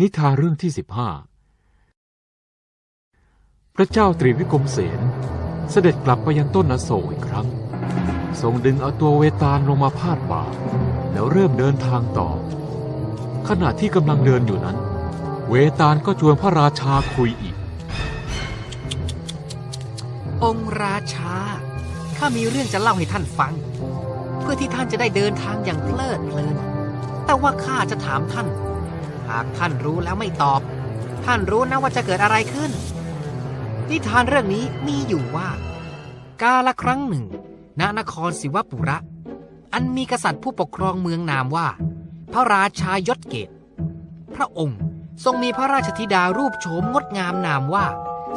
นิทานเรื่องที่สิบห้าพระเจ้าตรีวิกรมเสนเสด็จกลับไปยังต้นอโศกอีกครั้ง ทรงดึงเอาตัวเวตาลลงมาพาดบ่าแล้วเริ่มเดินทางต่อ ขณะที่กำลังเดินอยู่นั้น เวตาลก็ชวนพระราชาคุยอีก องค์ราชา ข้ามีเรื่องจะเล่าให้ท่านฟัง เพื่อที่ท่านจะได้เดินทางอย่างเพลิดเพลิน แต่ว่าข้าจะถามท่าน หากท่านรู้แล้วไม่ตอบ ท่านรู้นะว่าจะเกิดอะไรขึ้น นิทานเรื่องนี้มีอยู่ว่า กาละครั้งหนึ่ง ณนครศิวปุระ อันมีกษัตริย์ผู้ปกครองเมืองนามว่า พระราชายศเกต พระองค์ทรงมีพระราชธิดารูปโฉมงดงามนามว่า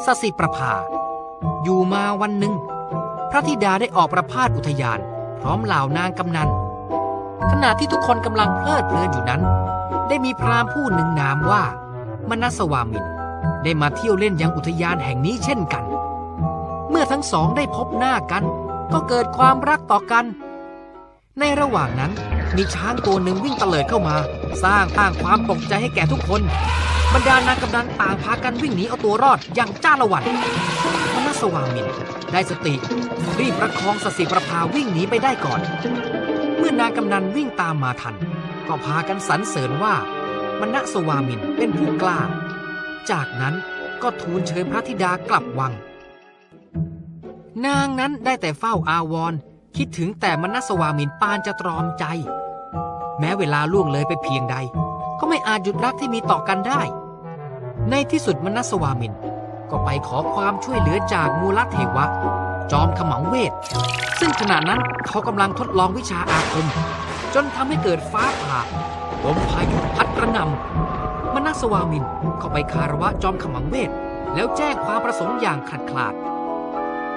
สสิประภา อยู่มาวันหนึ่ง พระธิดาได้ออกประพาสอุทยาน พร้อมเหล่านางกำนันขณะที่ทุกคนกำลังเพลิดเพลินอยู่นั้น ได้มีพราหมณ์ผู้หนึ่งนามว่ามนัสวามิน ได้มาเที่ยวเล่นยังอุทยานแห่งนี้เช่นกัน เมื่อทั้งสองได้พบหน้ากัน ก็เกิดความรักต่อกัน ในระหว่างนั้นมีช้างตัวหนึ่งวิ่งเตลิดเข้ามา สร้างตั้งความตกใจให้แก่ทุกคน บรรดานางกำนันต่างพากันวิ่งหนีเอาตัวรอดอย่างจ้าละวันมนัสวามิน ได้สติรีบประคองสสิประภาวิ่งหนีไปได้ก่อน มื่อนางกำนันวิ่งตามมาทัน ก็พากันสรรเสริญว่ามณสวามินเป็นผู้กล้า จากนั้นก็ทูลเชิญพระธิดากลับวัง นางนั้นได้แต่เฝ้าอาวร คิดถึงแต่มณสวามินปานจะตรอมใจ แม้เวลาล่วงเลยไปเพียงใด ก็ไม่อาจหยุดรักที่มีต่อกันได้ ในที่สุดมณสวามินก็ไปขอความช่วยเหลือจากมูลเทวะ จอมขมังเวท ซึ่งขณะนั้นเขากำลังทดลองวิชาอาคม จนทำให้เกิดฟ้าผ่าลมพายุพัดกระหน่ำมนัสวามินเข้าไปคารวะจอมขมังเวท แล้วแจ้งความประสงค์อย่างขัดขลาด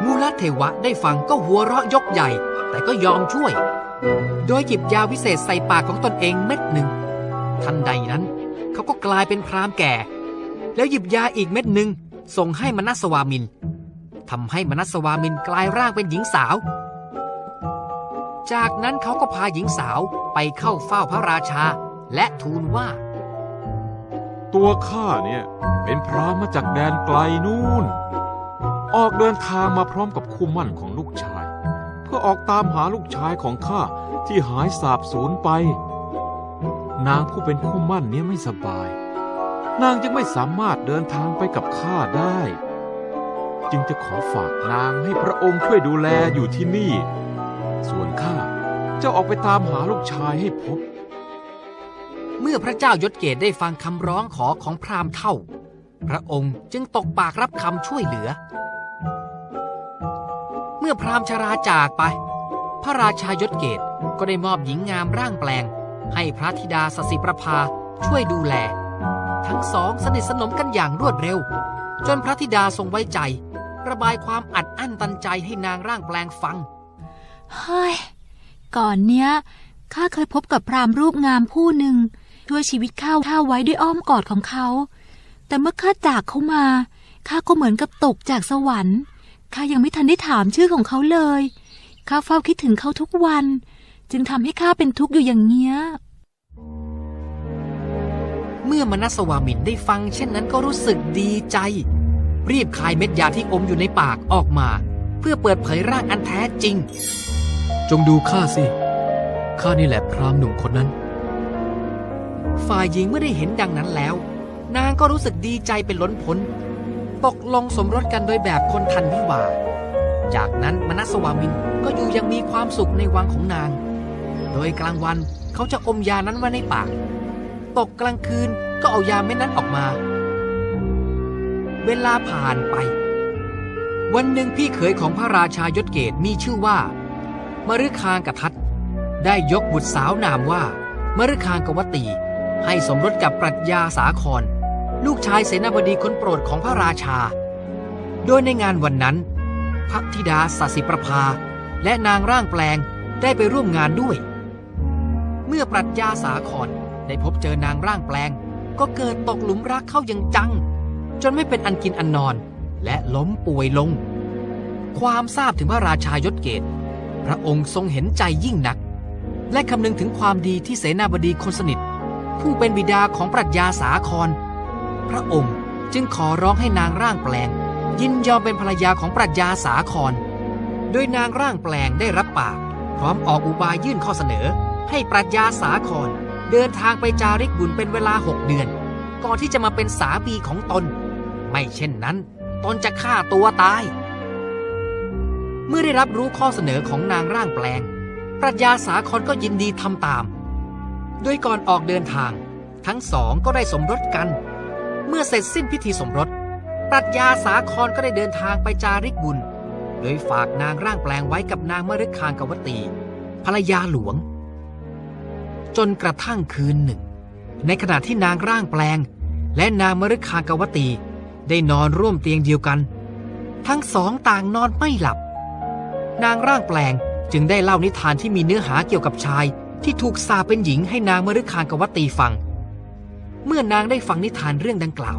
มูลเทวะได้ฟังก็หัวเราะยกใหญ่ แต่ก็ยอมช่วย โดยหยิบยาวิเศษใส่ปากของตนเองเม็ดหนึ่ง ทันใดนั้น เขาก็กลายเป็นพรามแก่ แล้วหยิบยาอีกเม็ดหนึ่งส่งให้มนัสวามินทำให้มนัสวามินกลายร่างเป็นหญิงสาว จากนั้นเขาก็พาหญิงสาวไปเข้าเฝ้าพระราชา และทูลว่า ตัวข้าเนี่ยเป็นพระมาจากแดนไกลนู่น ออกเดินทางมาพร้อมกับคู่มั่นของลูกชาย เพื่อออกตามหาลูกชายของข้าที่หายสาบสูญไป นางผู้เป็นคู่มั่นเนี้ยไม่สบาย นางจึงไม่สามารถเดินทางไปกับข้าได้ จึงจะขอฝากนางให้พระองค์ช่วยดูแลอยู่ที่นี่ ส่วนข้าจะออกไปตามหาลูกชายให้พบ เมื่อพระเจ้ายศเกตได้ฟังคำร้องขอของพราหมณ์เท่า พระองค์จึงตกปากรับคำช่วยเหลือ เมื่อพราหมณ์ชราจากไป พระราชายศเกตก็ได้มอบหญิงงามร่างแปลง ให้พระธิดาสสิประภาช่วยดูแล ทั้งสองสนิทสนมกันอย่างรวดเร็ว จนพระธิดาทรงไว้ใจ ระบายความอัดอั้นตันใจให้นางร่างแปลงฟัง เฮ้ย ก่อนเนี้ยข้าเคยพบกับพรามรูปงามผู้หนึ่งช่วยชีวิตข้าข้าไว้ด้วยอ้อมกอดของเขา แต่เมื่อข้าจากเขามาข้าก็เหมือนกับตกจากสวรรค์ข้ายังไม่ทันได้ถามชื่อของเขาเลยข้าเฝ้าคิดถึงเขาทุกวัน จึงทำให้ข้าเป็นทุกข์อยู่อย่างเงี้ยเมื่อมนัสวามินได้ฟัง เช่นนั้นก็รู้สึกดีใจ รีบคายเม็ดยาที่อมอยู่ในปากออกมา เพื่อเปิดเผยร่างอันแท้จริง จงดูข้าสิ ข้านี่แหละพรามหนุ่มคนนั้น ฝ่ายหญิงเมื่อได้เห็นดังนั้นแล้ว นางก็รู้สึกดีใจเป็นล้นพ้น ตกลงสมรสกันโดยแบบคนทันวิวาห์จากนั้นมนัสวามินก็อยู่อยังมีความสุขในวังของนาง โดยกลางวันเขาจะอมยานั้นไว้ในปาก ตกกลางคืนก็เอายาเม็ดนั้นออกมา เวลาผ่านไป วันหนึ่งพี่เขยของพระราชายศเกตมีชื่อว่า มฤคางกทัตได้ยกบุตรสาวนามว่า มฤคางกวตี ให้สมรสกับปรัชญาสาคร ลูกชายเสนาบดีคนโปรดของพระราชา โดยในงานวันนั้นพระธิดาสสิประภา และนางร่างแปลงได้ไปร่วมงานด้วย เมื่อปรัชญาสาครได้พบเจอนางร่างแปลง ก็เกิดตกหลุมรักเข้าอย่างจัง จนไม่เป็นอันกินอันนอน และล้มป่วยลง ความทราบถึงพระราชายศเกต พระองค์ทรงเห็นใจยิ่งนัก และคำนึงถึงความดีที่เสนาบดีคนสนิท ผู้เป็นบิดาของปรัชญาสาคร พระองค์จึงขอร้องให้นางร่างแปลง ยินยอมเป็นภรรยาของปรัชญาสาคร โดยนางร่างแปลงได้รับปาก พร้อมออกอุบายยื่นข้อเสนอ ให้ปรัชญาสาคร เดินทางไปจาริกบุญเป็นเวลาหกเดือน ก่อนที่จะมาเป็นสามีของตน ไม่เช่นนั้น ตนจะฆ่าตัวตาย เมื่อได้รับรู้ข้อเสนอของนางร่างแปลง ปรัชญาสาครก็ยินดีทำตามโดยก่อนออกเดินทาง ทั้งสองก็ได้สมรสกัน เมื่อเสร็จสิ้นพิธีสมรส ปรัชญาสาครก็ได้เดินทางไปจาริกบุญ โดยฝากนางร่างแปลงไว้กับนางมฤคางกวตี ภรรยาหลวง จนกระทั่งคืนหนึ่ง ในขณะที่นางร่างแปลง และนางมฤคางกวตี ได้นอนร่วมเตียงเดียวกัน ทั้งสองต่างนอนไม่หลับ นางร่างแปลงจึงได้เล่านิทานที่มีเนื้อหาเกี่ยวกับชาย ที่ถูกสาเป็นหญิงให้นางมฤคางกวตีฟัง เมื่อนางได้ฟังนิทานเรื่องดังกล่าว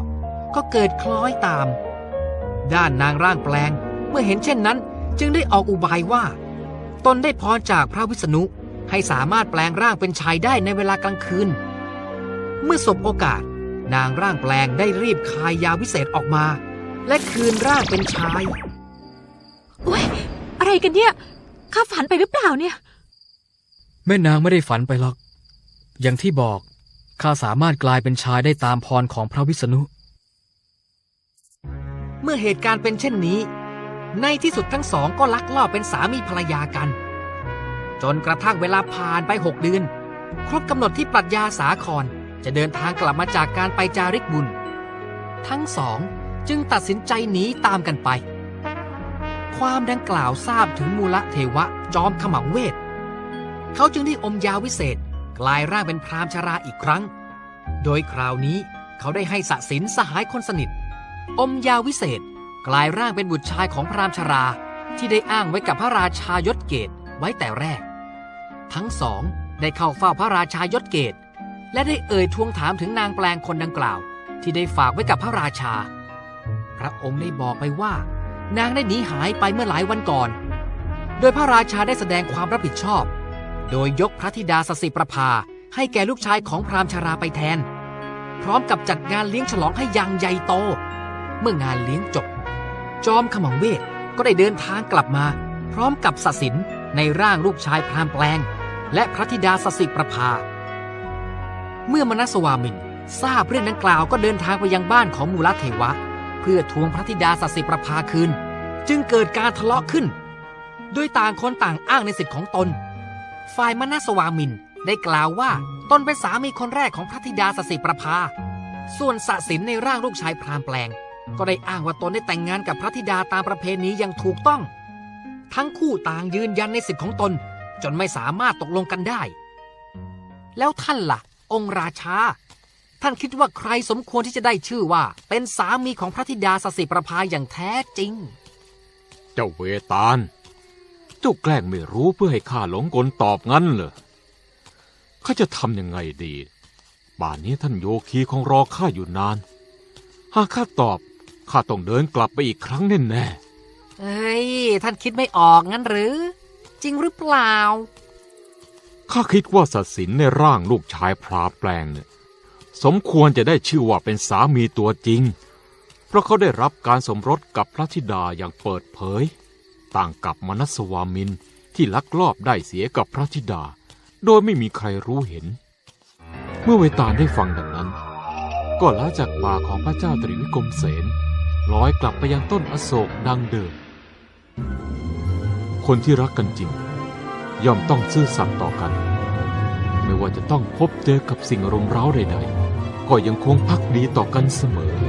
ก็เกิดคล้อยตาม ด้านนางร่างแปลงเมื่อเห็นเช่นนั้น จึงได้ออกอุบายว่า ตนได้พรจากพระวิษณุให้สามารถแปลงร่างเป็นชายได้ในเวลากลางคืน เมื่อสบโอกาส นางร่างแปลงได้รีบคายยาวิเศษออกมา และคืนร่างเป็นชาย โอ๊ยอะไรกันเนี่ย ข้าฝันไปหรือเปล่าเนี่ย แม่นางไม่ได้ฝันไปหรอก อย่างที่บอกข้าสามารถกลายเป็นชายได้ตามพรของพระวิษณุ เมื่อเหตุการณ์เป็นเช่นนี้ ในที่สุดทั้งสองก็ลักลอบเป็นสามีภรรยากัน จนกระทั่งเวลาผ่านไปหกเดือน ครบกำหนดที่ปรัชญาสาคร จะเดินทางกลับมาจากการไปจาริกบุญ ทั้งสองจึงตัดสินใจหนีตามกันไป ความดังกล่าวทราบถึงมูลเทวะจอมขมังเวท เขาจึงได้อมยาวิเศษกลายร่างเป็นพรามชราอีกครั้ง โดยคราวนี้เขาได้ให้สสินสหายคนสนิท อมยาวิเศษกลายร่างเป็นบุตรชายของพรามณ์ชราที่ได้อ้างไว้กับพระราชายศเกตไว้แต่แรก ทั้งสองได้เข้าเฝ้าพระราชายศเกต และได้เอ่ยทวงถามถึงนางแปลงคนดังกล่าว ที่ได้ฝากไว้กับพระราชา พระองค์ได้บอกไปว่า นางได้หนีหายไปเมื่อหลายวันก่อน โดยพระราชาได้แสดงความรับผิดชอบ โดยยกพระธิดาสสิประภาให้แก่ลูกชายของพราหมณ์ชราไปแทน พร้อมกับจัดงานเลี้ยงฉลองให้อยังใหญ่โต เมื่องานเลี้ยงจบ จอมขมังเวทก็ได้เดินทางกลับมา พร้อมกับสสินในร่างลูกชายพรามแปลง และพระธิดาสสิประภา เมื่อมนัสวามินทราบเรื่องดังกล่าวก็เดินทางไปยังบ้านของมูลเทวะ เพื่อทวงพระธิดาสสิประภาคืน จึงเกิดการทะเลาะขึ้น โดยต่างคนต่างอ้างในสิทธิ์ของตน ฝ่ายมนัสวามินได้กล่าวว่าตนเป็นสามีคนแรกของพระธิดาสสิประภา ส่วนสสินในร่างลูกชายพรามแปลง ก็ได้อ้างว่าตนได้แต่งงานกับพระธิดาตามประเพณีอย่างถูกต้อง ทั้งคู่ต่างยืนยันในสิทธิ์ของตน จนไม่สามารถตกลงกันได้ แล้วท่านล่ะ องค์ราชา ท่านคิดว่าใครสมควรที่จะได้ชื่อว่า เป็นสามีของพระธิดาสสิประภาอย่างแท้จริง เจ้าเวตาล เจ้าแกล้งไม่รู้เพื่อให้ข้าหลงกลตอบงั้นเหรอ ข้าจะทำยังไงดีป่านนี้ท่านโยคีคงรอข้าอยู่นาน หากข้าตอบข้าต้องเดินกลับไปอีกครั้งแน่แน่เอ้ย ท่านคิดไม่ออกงั้นหรือ จริงหรือเปล่าๆ ข้าคิดว่าสัตสินในร่างลูกชายพราแปลงเนี่ยสมควรจะได้ชื่อว่าเป็นสามีตัวจริง เพราะเขาได้รับการสมรสกับพระธิดาอย่างเปิดเผย ต่างกับมนัสวามินที่ลักลอบได้เสียกับพระธิดา โดยไม่มีใครรู้เห็น เมื่อเวตาลได้ฟังดังนั้น ก็ละจากป่าของพระเจ้าตรีวิกรมเสนลอยกลับไปยังต้นอโศกดังเดิม คนที่รักกันจริง ย่อมต้องซื่อสัตย์ต่อกัน ไม่ว่าจะต้องพบเจอกับสิ่งรุมเร้าใดๆ ก็ยังคงพักดีต่อกันเสมอ